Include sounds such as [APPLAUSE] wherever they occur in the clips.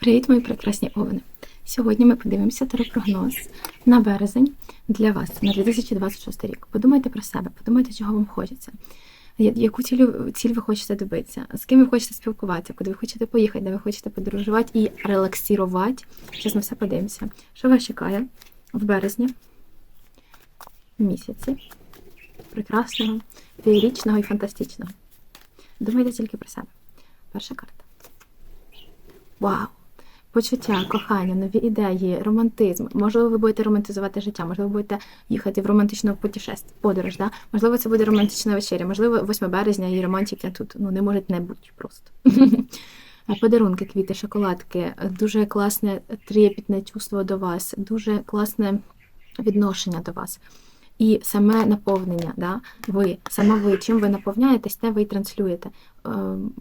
Привіт, мої прекрасні овни! Сьогодні ми подивимося теропрогноз на березень для вас на 2026 рік. Подумайте про себе, подумайте, чого вам хочеться, яку цілю, ціль ви хочете добитися, з ким ви хочете спілкуватися, куди ви хочете поїхати, де ви хочете подорожувати і релаксірувати. Зараз на все подивимося. Що вас чекає в березні місяці прекрасного, феєрічного і фантастичного. Думайте тільки про себе. Перша карта. Вау! Почуття, кохання, нові ідеї, романтизм. Можливо, ви будете романтизувати життя, можливо, ви будете їхати в романтичну путешествие, подорож. Да? Можливо, це буде романтична вечеря, можливо, 8 березня і романтики тут ну, не можуть не бути просто. Подарунки, квіти, шоколадки, дуже класне трепетне чувство до вас, дуже класне відношення до вас. І саме наповнення, да? ви, саме ви, чим ви наповняєтесь, те ви і транслюєте. Е,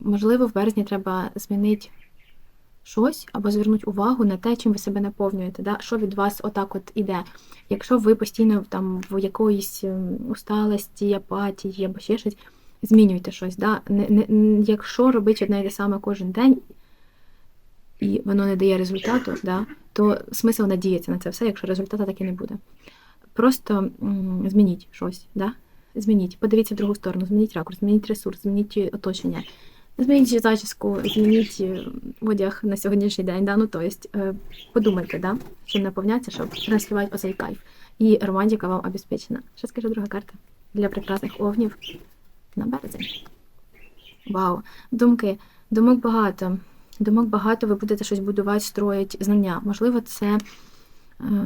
можливо, в березні треба змінити щось або звернути увагу на те, чим ви себе наповнюєте, да? що від вас отак от іде. Якщо ви постійно там в якоїсь ем, усталості, апатії або ще щось, змінюйте щось. Да? Не, не, якщо робити одне і те саме кожен день, і воно не дає результату, да? то смисл надіятися на це все, якщо результату так і не буде. Просто змініть щось, да? змініть, подивіться в другу сторону, змініть ракурс, змініть ресурс, змініть оточення. Змініть зачіску, змініть е, одяг на сьогоднішній день. Да? Ну, то есть, е, подумайте, да? чим наповняться, щоб транслювати оцей кайф. І романтика вам обезпечена. Що скаже друга карта для прекрасних овнів на березень. Вау! Думки, думок багато. Думок багато, ви будете щось будувати, строїть знання. Можливо, це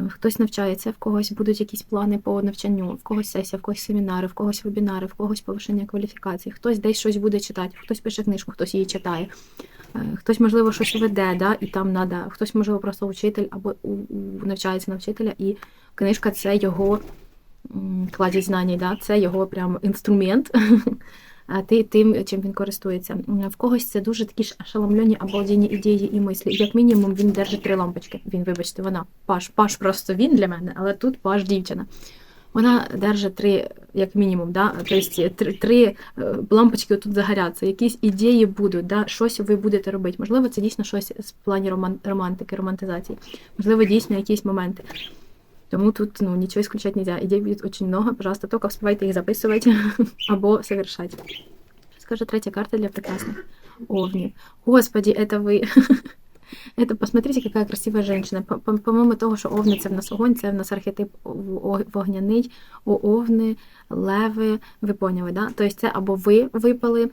хтось навчається, в когось будуть якісь плани по навчанню, в когось сесія, в когось семінари, в когось вебінари, в когось повищення кваліфікації, хтось десь щось буде читати, хтось пише книжку, хтось її читає, Е, хтось, можливо, щось веде, да, і там надо, хтось, можливо, просто учитель або навчається на вчителя, і книжка це його кладіть знань, да, це його прям інструмент. [LAUGHS] Тим, чим він користується. В когось це дуже такі ж ошеломлені обалденні ідеї і мислі. Як мінімум, він держить три лампочки. Він, вибачте, вона паш. Паш просто він для мене, але тут паш дівчина. Вона держить три, як мінімум, да? тобто три, три е, лампочки тут загоряться, якісь ідеї будуть, да? щось ви будете робити. Можливо, це дійсно щось з плані роман- романтики, романтизації. Можливо, дійсно якісь моменти. Тому тут ну, нічого исключать нельзя. Идей будет очень много. Пожалуйста, только успевайте их записывать [LAUGHS] або совершать. Скажу третья карта для прекрасных овнів. Господи, это вы. Это посмотрите, какая красивая женщина. По- по- Помимо того, що овни це в нас огонь, це в нас архетип в- о- вогняний, о- овни, леви, ви поняли, да? Тобто це або ви випали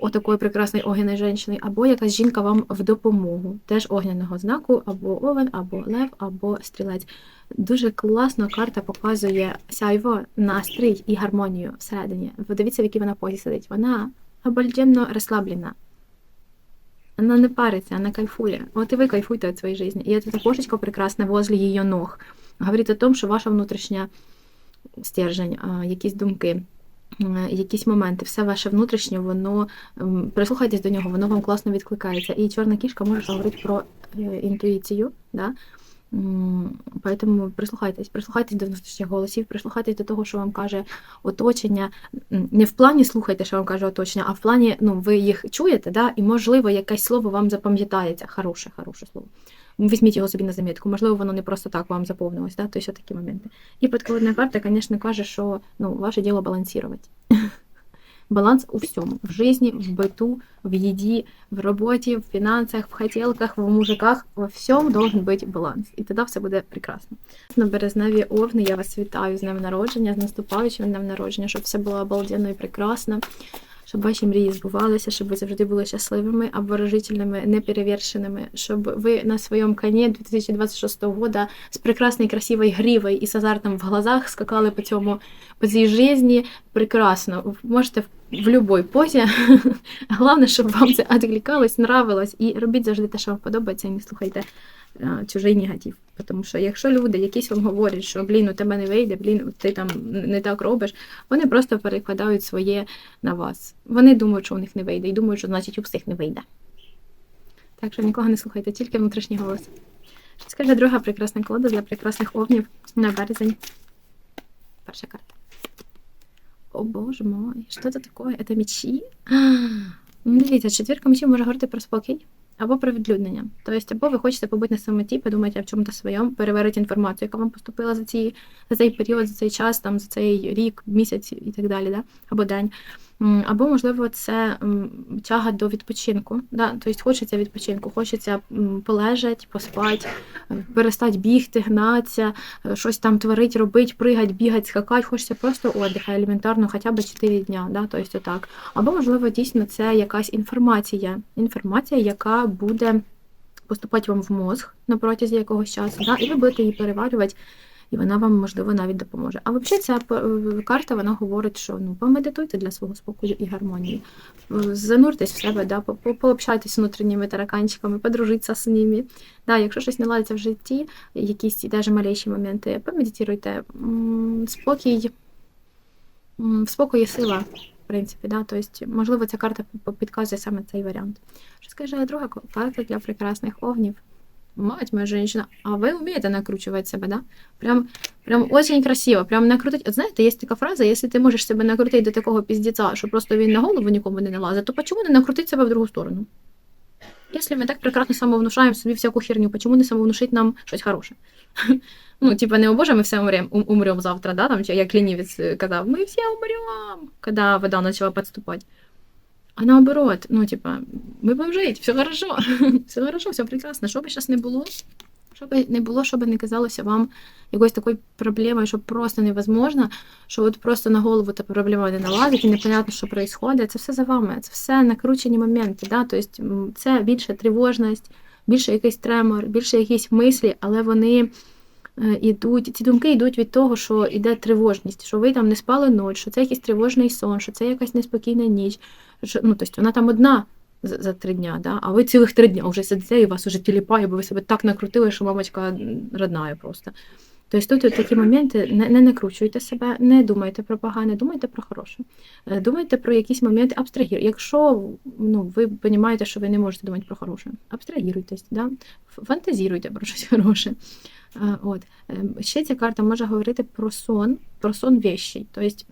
отакої прекрасної огняної жінки, або якась жінка вам в допомогу, теж огняного знаку, або овен, або лев, або стрілець. Дуже класно карта показує сяйво, настрій і гармонію всередині. Ви дивіться, в якій вона позі сидить. Вона обалденно розслаблена. Вона не париться, вона кайфує. От і ви кайфуйте від своєї житті. І це кошечка прекрасна возле її ног. Говорить о том, що ваша внутрішня стержень, якісь думки, якісь моменти, все ваше внутрішнє, воно прислухайтесь до нього, воно вам класно відкликається. І чорна кішка може говорити про е, інтуїцію. Да? Поэтому прислухайтесь, прислухайтесь до внутрішніх голосів, прислухайтесь до того, що вам каже оточення. Не в плані слухайте, що вам каже оточення, а в плані, ну, ви їх чуєте, да? і, можливо, якесь слово вам запам'ятається. Хороше, хороше слово. Візьміть його собі на замітку. Можливо, воно не просто так вам заповнилось, да? тобто такі моменти. І підколодна карта, звісно, каже, що ну, ваше діло балансувати. [LAUGHS] Баланс у всьому: в житті, в биту, в їді, в роботі, в фінансах, в хотілках, в мужиках. Во всьому должен бути баланс. І тоді все буде прекрасно. На березневі овни я вас вітаю з днем народження, з наступаючим днем народження, щоб все було обалденно і прекрасно. Щоб ваші мрії збувалися, щоб ви завжди були щасливими, обворожительними, неперевершеними, щоб ви на своєму коні 2026 года з прекрасною красивою гривою і з азартом в глазах скакали по цьому по цій житті прекрасно. Можете в, будь-якій позі. [LAUGHS] Головне, щоб вам це відкликалось, нравилось, і робіть завжди те, що вам подобається, і не слухайте чужий негатив. Тому що якщо люди якісь вам говорять, що блін, у тебе не вийде, блін, ти там не так робиш, вони просто перекладають своє на вас. Вони думають, що у них не вийде, і думають, що значить у всіх не вийде. Так що нікого не слухайте, тільки внутрішній голос. Що скаже друга прекрасна колода для прекрасних овнів на березень. Перша карта. О боже мой, що це таке? Це мечі? [GASPS] Дивіться, четвірка мечів може говорити про спокій, або про відлюднення. Тобто, або ви хочете побути на самоті, подумати в чому-то своєму, перевірити інформацію, яка вам поступила за, ці, за цей період, за цей час, там, за цей рік, місяць і так далі, да? або день. Або, можливо, це тяга до відпочинку. Да? Тобто хочеться відпочинку, хочеться м, полежати, поспати, е, перестати бігти, гнатися, е, щось там творити, робити, пригати, бігати, скакати. Хочеться просто отдиха, елементарно, хоча б 4 дня. Да? Тобто отак. Або, можливо, дійсно це якась інформація. Інформація, яка буде поступати вам в мозг на протязі якогось часу, да? і ви будете її переварювати, і вона вам, можливо, навіть допоможе. А взагалі ця е, карта вона говорить, що ну, помедитуйте для свого спокою і гармонії. Е, Зануртесь в себе, да? по- по- пообщайтесь з внутрішніми тараканчиками, подружіться з ними. Да, якщо щось не ладиться в житті, якісь навіть малейші моменти, помедитуйте. Спокій, в спокої сила, в принципі, да? тобто, можливо, ця карта підказує саме цей варіант. Що скаже друга карта для прекрасних овнів? Мать моя женщина, а ви вмієте накручувати себе, да? Прям, прям очень красиво, прям накрутить. От знаєте, є така фраза, якщо ти можеш себе накрутити до такого піздеця, що просто він на голову нікому не налазить, то чому не накрутити себе в другу сторону? Якщо ми так прекрасно самовнушаємо собі всяку херню, почему не самовнушить нам щось хороше? [LAUGHS] Ну, типа, не о боже, ми все умрем, умрем завтра, да, там, як лінівець е, казав, ми всі умрем, коли вода почала підступати. А наоборот, ну, типа, ми будемо жити, все хорошо, [LAUGHS] все хорошо, все прекрасно. Що би зараз не було, що би не було, що би не казалося вам якоюсь такою проблемою, що просто невозможно, що от просто на голову та проблема не налазить і непонятно, що відбувається. Це все за вами, це все накручені моменти. Да? Тобто це більше тривожність, більше якийсь тремор, більше якісь мислі, але вони е, ідуть, ці думки йдуть від того, що йде тривожність, що ви там не спали ночь, що це якийсь тривожний сон, що це якась неспокійна ніч. Ну, тобто вона там одна за, за три дня, да? а ви цілих три дня вже сидите і вас уже тіліпає, бо ви себе так накрутили, що мамочка м, родная просто. Тобто тут такі моменти не, не накручуйте себе, не думайте про погане, думайте про хороше. Е, Думайте про якісь моменти, абстрагіруйте. Якщо ну, ви розумієте, що ви не можете думати про хороше, абстрагіруйтесь, да? Фантазіруйте про щось хороше. Е, От. Ем, Ще ця карта може говорити про сон, про сон вещей. Тобто,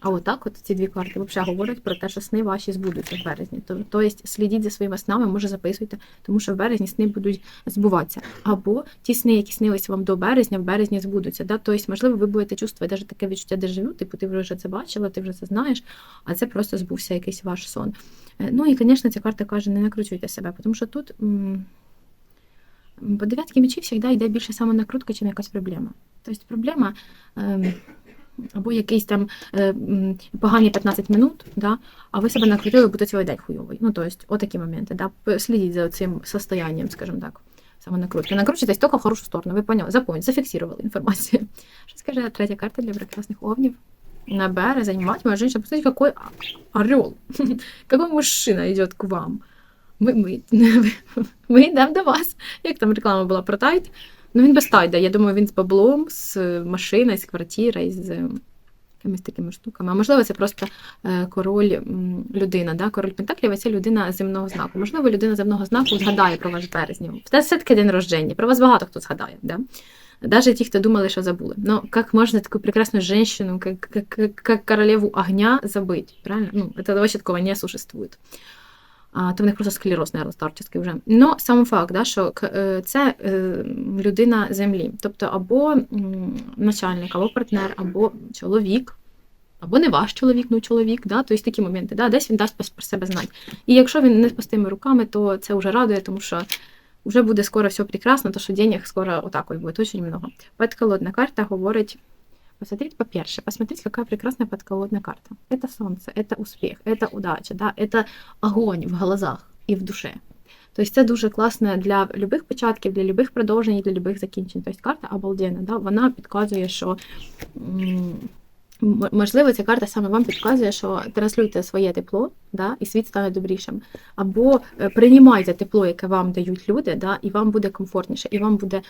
а отак, от ці дві карти взагалі говорять про те, що сни ваші збудуться в березні. Тобто слідіть за своїми снами, може записуйте, тому що в березні сни будуть збуватися. Або ті сни, які снились вам до березня, в березні збудуться. Да? Тобто, можливо, ви будете чувствувати навіть таке відчуття дежавю, типу ти вже це бачила, ти вже це знаєш, а це просто збувся якийсь ваш сон. Е, Ну і, звісно, ця карта каже, не накручуйте себе, тому що тут. по дев'ятки мечів завжди йде більше самонакрутка, ніж якась проблема. Тобто проблема ем, або якийсь там е, погані 15 минут, да, а ви себе накрутили, буде цілий день хуйовий. Ну, тобто, отакі моменти. Да. Слідіть за цим состоянням, скажімо так, самонакрутки. Накручуйтесь тільки в хорошу сторону, ви поняли, запомніть, зафіксували інформацію. [LAUGHS] Що скаже третя карта для прекрасних овнів? На березень, мать моя женщина, посмотрите, какой орел, [LAUGHS] какой мужчина идет к вам. Ми, [LAUGHS] ми, ми йдемо до вас. Як там реклама була про тайт? Ну він без тайда. Я думаю, він з баблом, з машиною, з квартирою, з якимись такими штуками. А можливо, це просто е, король людина. Да? Король Пентаклів це людина земного знаку. Можливо, людина земного знаку згадає про ваш березнів. Це все-таки день рождення. Про вас багато хто згадає. Да? Даже ті, хто думали, що забули. Но как можно такую прекрасную женщину, как, как, как королеву огня забыть? Правильно? Ну, это вообще такого. А, то в них просто склероз, наверное, старческий вже. Но сам факт, да, що е, це е, людина землі. Тобто або начальник, або партнер, або чоловік, або не ваш чоловік, ну чоловік, да, тобто такі моменти, да, десь він дасть про- себе знати. І якщо він не з пустими руками, то це вже радує, тому що вже буде скоро все прекрасно, то що денег скоро отак буде дуже много. Подколодна карта говорить Посмотрите, по-перше, посмотрите, какая прекрасная подколодная карта. Это солнце, это успех, это удача, да, это огонь в глазах і в душе. Тобто це дуже класно для любих початків, для любих продовжень, і для любих закінчень. Тобто карта обалденна, да? вона підказує, що м, м- можливо ця карта саме вам підказує, що транслюйте своє тепло, да? і світ стане добрішим. Або е, приймайте тепло, яке вам дають люди, да? і вам буде комфортніше, і вам буде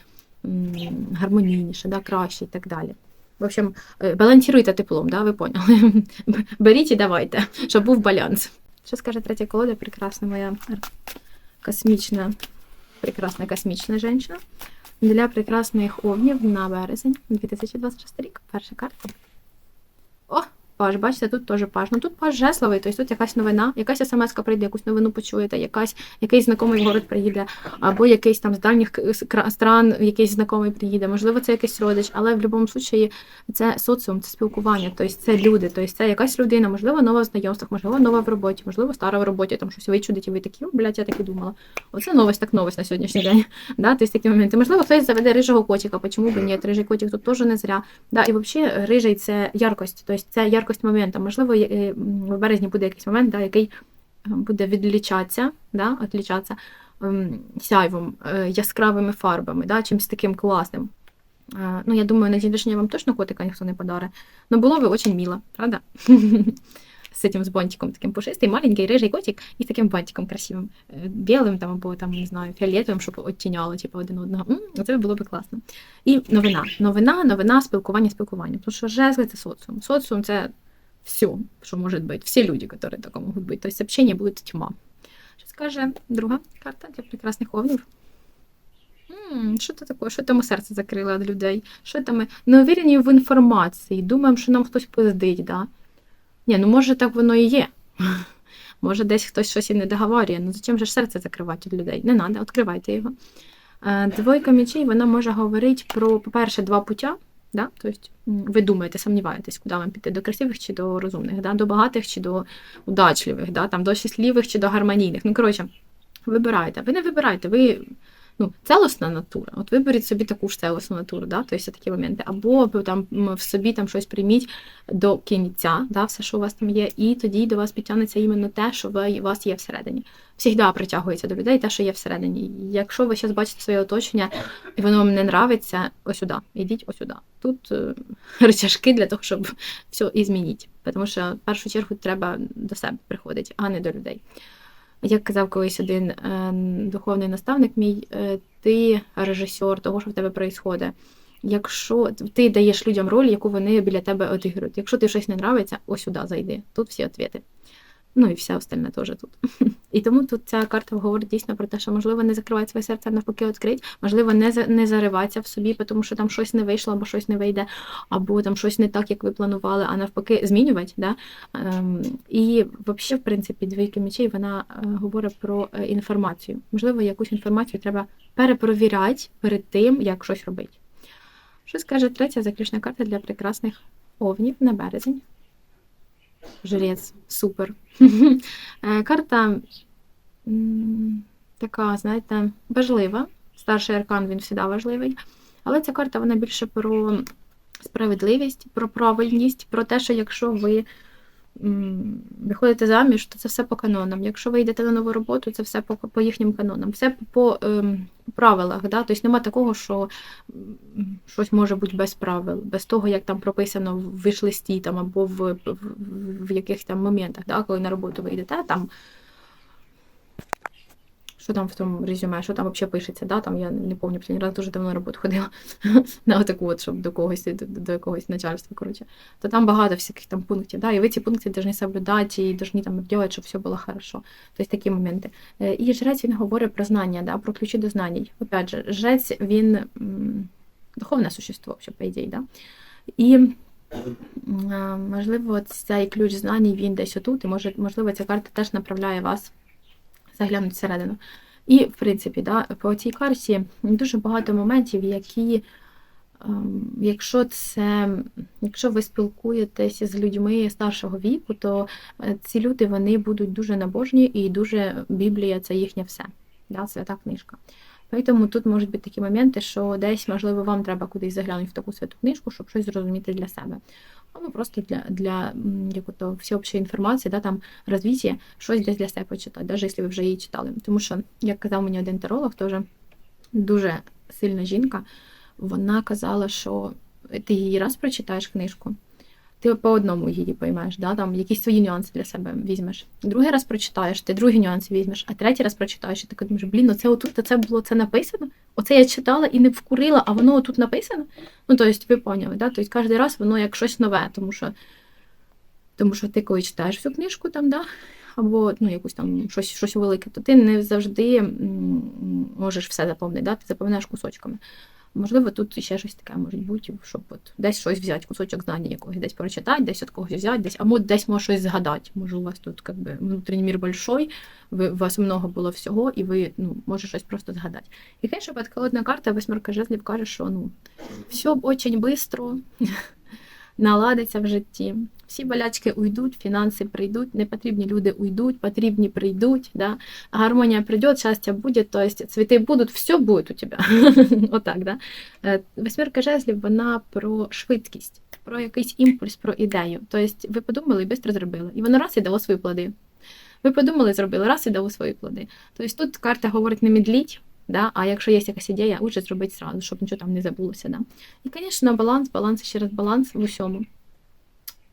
м, гармонійніше, да? краще і так далі. В общем, е, балансируйте теплом, да? ви поняли. [LAUGHS] Беріть і давайте, щоб був баланс. Що скаже третя колода? Прекрасна моя космічна, прекрасна космічна жінка. Для прекрасних овнів на березень 2026 рік. Перша карта. О, паж, бачите, тут теж паж. Ну тут паж жесловий, тобто тут якась новина, якась смс прийде, якусь новину почуєте, якась, якийсь знайомий город приїде, або якийсь там з дальніх стран якийсь знайомий приїде, можливо, це якийсь родич, але в будь-якому случаї це соціум, це спілкування, тобто це люди, тобто це якась людина, можливо, нова в знайомствах, можливо, нова в роботі, можливо, стара в роботі, там щось вичудить, і ви такі, блядь, я так і думала. Оце новость, так новость на сьогоднішній день. Да? Тобто такі моменти. Можливо, хтось заведе рижого котика, чому б ні? Рижий котик тут теж не зря. Да? І взагалі рижий це яркость, тобто це яркость моменту. Можливо, є- е, в березні буде якийсь момент, да, який е, буде відлічатися, да? відлічатися ем, сяйвом, е, яскравими фарбами, да? чимось таким класним. Ну, я думаю, на день рождения вам точно котика ніхто не подарить. Но було би очень мило, правда? [LAUGHS] С этим с бантиком таким пушистый, маленький, рыжий котик і з таким бантиком красивим. Е, Білим там або там, не знаю, фіолетовим, щоб оттіняло типу, один одного. М, Це було б класно. І новина. Новина, новина, спілкування, спілкування. Тому що жезли це соціум. Соціум це все, що може бути. Всі люди, які тако можуть бути. Тобто общення буде тьма. Що скаже друга карта для прекрасних овнів? М, Що це таке? Що там ми серце закрили від людей? Що там ми неувірені в інформації? Думаємо, що нам хтось пиздить, да? Ні, ну може так воно і є. [LAUGHS] Може, десь хтось щось і не договорює. Ну зачем же ж серце закривати від людей? Не треба, відкривайте його. Е, Двойка мечей, вона може говорити про, по-перше, два пуття. Да? Тобто ви думаєте, сомніваєтесь, куди вам піти, до красивих чи до розумних, да? до багатих чи до удачливих, да? там, до щасливих чи до гармонійних. Ну, коротше, вибирайте. Ви не вибирайте, ви ну, целосна натура. От виберіть собі таку ж целосну натуру, да? тобто такі моменти. Або там в собі там щось прийміть до кінця, да? все, що у вас там є, і тоді до вас підтягнеться іменно те, що ви, у вас є всередині. Всігда притягується до людей те, що є всередині. Якщо ви зараз бачите своє оточення, і воно вам не нравиться, ось сюди, ідіть ось. Тут е, [LAUGHS] рычажки для того, щоб все і змінити. Тому що в першу чергу треба до себе приходити, а не до людей. Як казав колись один е, духовний наставник мій, е, ти режисер того, що в тебе відбувається. Якщо ти даєш людям роль, яку вони біля тебе відіграють. Якщо ти щось не нравиться, ось сюди зайди. Тут всі відповіді. Ну і все остальне теж тут. [LAUGHS] І тому тут ця карта говорить дійсно про те, що можливо не закривати своє серце, а навпаки відкрити, можливо, не за- не зариватися в собі, тому що там щось не вийшло, або щось не вийде, або там щось не так, як ви планували, а навпаки, змінювати. Да? Ем, і взагалі, в принципі, двійки мечей вона е, говорить про е, інформацію. Можливо, якусь інформацію треба перепровіряти перед тим, як щось робити. Що скаже третя заключна карта для прекрасних овнів на березень? Жрець, супер. [LAUGHS] Е, Карта така, знаєте, важлива. Старший аркан він завжди важливий. Але ця карта вона більше про справедливість, про правильність, про те, що якщо ви виходите заміж, то це все по канонам. Якщо ви йдете на нову роботу, це все по, по їхнім канонам. Все по, ем, правилах. Да? Тобто нема такого, що щось може бути без правил, без того, як там прописано в виш-листі там, або в, в, в, в яких там моментах, да? коли на роботу ви йдете, там. Що там в тому резюме, що там взагалі пишеться, да? там я не пам'ятаю, раз дуже давно роботу ходила [LAUGHS] на отаку, от, щоб до когось до, до якогось начальства, коротше. То там багато всяких там пунктів, да? і ви ці пункти повинні соблюдати і повинні там робити, щоб все було хорошо. Тобто такі моменти. Е, І жрець він говорить про знання, да? про ключі до знань. Опять же, жрець він духовне существо, що по ідеї, да? І можливо, цей ключ знань він десь отут, і може, можливо, ця карта теж направляє вас заглянути всередину. І, в принципі, да, по цій карті дуже багато моментів, які, ем, якщо це, якщо ви спілкуєтеся з людьми старшого віку, то е, ці люди вони будуть дуже набожні і дуже Біблія це їхнє все, да, свята книжка. Тому тут можуть бути такі моменти, що десь, можливо, вам треба кудись заглянути в таку святу книжку, щоб щось зрозуміти для себе. Або просто для, для м, як всеобщої інформації, да, там розвіття, щось десь для себе почитати, навіть якщо ви вже її читали. Тому що, як казав мені один таролог, теж дуже сильна жінка, вона казала, що ти її раз прочитаєш книжку, ти по одному її поймеш, да, там якісь свої нюанси для себе візьмеш. Другий раз прочитаєш, ти другі нюанси візьмеш, а третій раз прочитаєш, і ти думаєш, блін, оце отут це було це написано. Оце я читала і не вкурила, а воно тут написано. Ну, тобто, ви поняли, да? Тобто кожен раз воно як щось нове, тому що, тому що ти коли читаєш всю книжку там, да? або ну, якусь там щось, щось велике, то ти не завжди можеш все заповнити, да? ти заповняєш кусочками. Можливо, тут ще щось таке може бути, щоб от десь щось взяти, кусочок знання якогось, десь прочитати, десь від когось взяти, десь, або десь може щось згадати. Може, у вас тут как би, внутрішній мір большой, ви, у вас много було всього, і ви ну, може щось просто згадати. І, звісно, подколодна карта восьмерка жезлів каже, що ну, все дуже швидко наладиться в житті. Всі болячки уйдуть, фінанси прийдуть, непотрібні люди уйдуть, потрібні прийдуть, да? гармонія прийде, щастя буде, то есть цвіти будуть, все буде у тебе. [LAUGHS] Отак, да? Е, Восьмірка жезлів, вона про швидкість, про якийсь імпульс, про ідею. Тобто ви подумали і швидко зробили. І воно раз і дало свої плоди. Ви подумали, зробили, раз і дало свої плоди. Тобто тут карта говорить не медліть, да? а якщо є якась ідея, лучше зробити зразу, щоб нічого там не забулося. Да? І, звісно, баланс, баланс, ще раз баланс в усьому.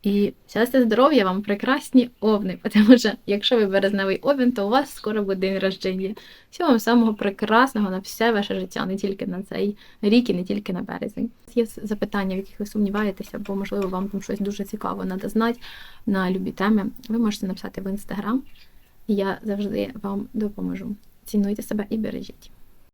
І щастя, здоров'я вам, прекрасні овни, тому що якщо ви березневий овен, то у вас скоро буде день рождення. Всього вам самого прекрасного на все ваше життя, не тільки на цей рік і не тільки на березень. Є запитання, в яких ви сумніваєтеся, бо, можливо, вам там щось дуже цікаво треба знати на любі теми. Ви можете написати в інстаграм, і я завжди вам допоможу. Цінуйте себе і бережіть.